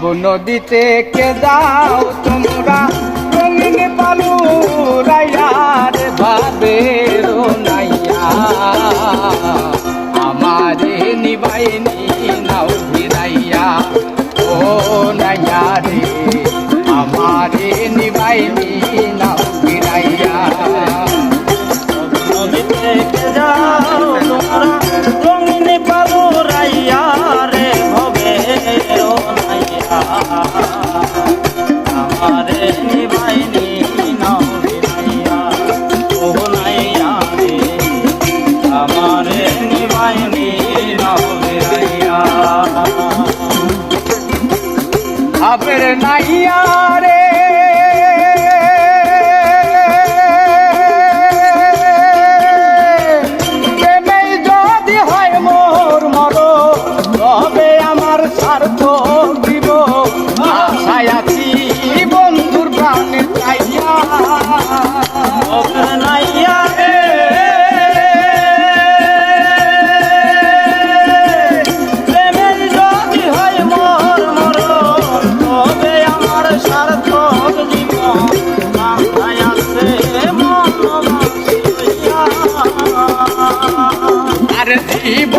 ভব নদীতে কে দাও তোমরা রঙিন পালু রাইয়ার ভাবে নাইয়া আমারে নিবাইনি নাইয়া রে। প্রেমেই যদি হয় মোর মর আমার স্বার্থ দিব। আশায়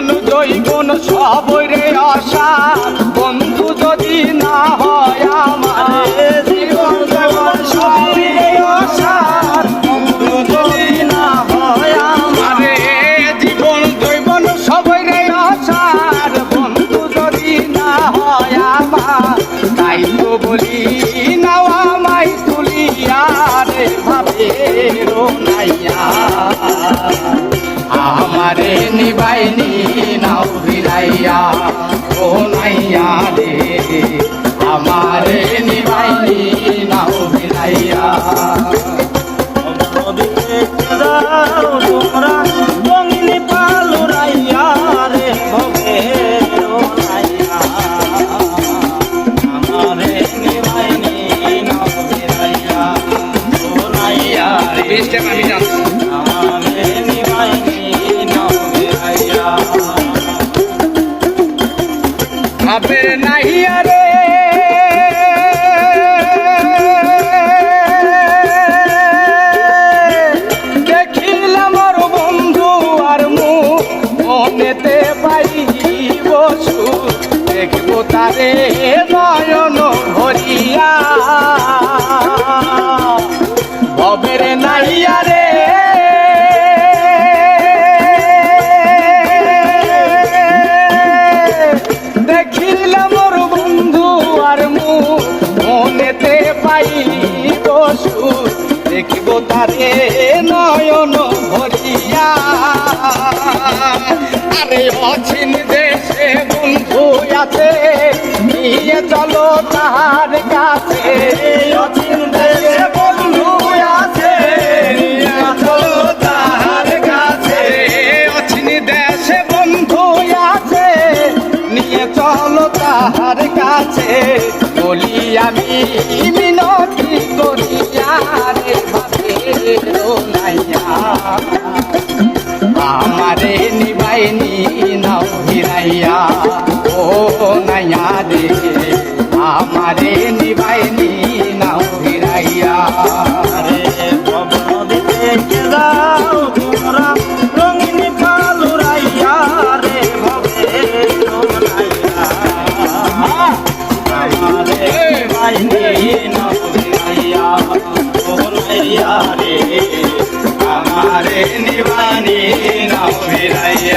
জীবন জৈবন সবরে আশা। বন্ধু যদি না হয় সবই আশার বন্ধু যদি না হয় আমার জীবন সবরে বন্ধু যদি না তুলিয়া রে নাইয়া আমারে নিবাইনি ভিড়াইয়া ও নাইয়া রে। আমারে নিবাইনি নাও যাও তোমরা রঙিন পালু রে ভবে রাইয়া রে। আমি জানতাম ভাবের নাহিয়া রে দেখিলাম মোর বন্ধু আর মু মনেতে পাই বসু দেখব তারে নয়ন ভরিয়া দেখিব তারে নয়ন ভরিয়া। আরে অছিন দেশে বন্ধু আছে, নিয়ে চলো তাহার কাছে। অচিন দেশে বন্ধু আছে, নিয়ে চলো তাহার কাছে। অছিন দেশে বন্ধু আছে, নিয়ে চলো তাহার কাছে। বলি আমি 감사합니다.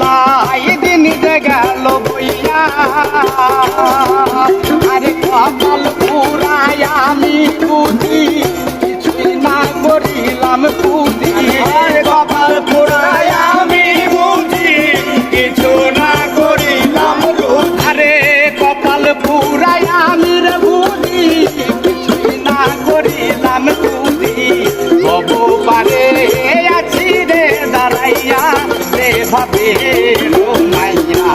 নাই দিন যে গেল বইয়া। আরে কপাল পুরাই আমি বুঝি, কিছুই না করিলাম বুঝি। আরে কপাল পুরাই আমি বুঝি কিছু না করিলাম আরে কপাল পুরাই আমি রে বুঝি, কিছুই না করিলাম ভাবে নাইয়া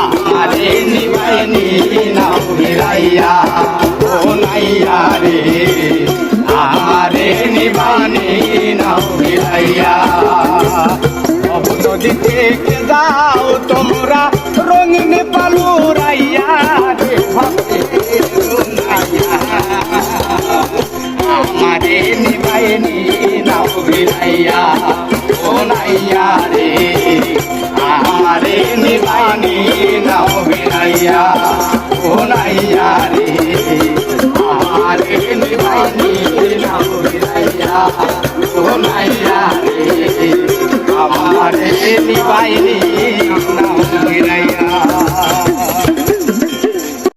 আমারে নিবাইনি নাও ভিড়াইয়া ও নাইয়া রে, আমারে নিবাইনি নাও ভিড়াইয়া নদী থেকে যাও তোমরা রঙিন পালুরাইয়া রে ভাবে নাইয়া আমারে নিবাইনি নাও ভিড়াইয়া ও নাইয়া রে আমারে নিবাইনি নাও ভিড়াইয়া ও নাইয়া রে আমারে নিবাইনি নাও ভিড়াইয়া ও নাইয়া রে আমারে নিবাইনি নাও ভিড়াইয়া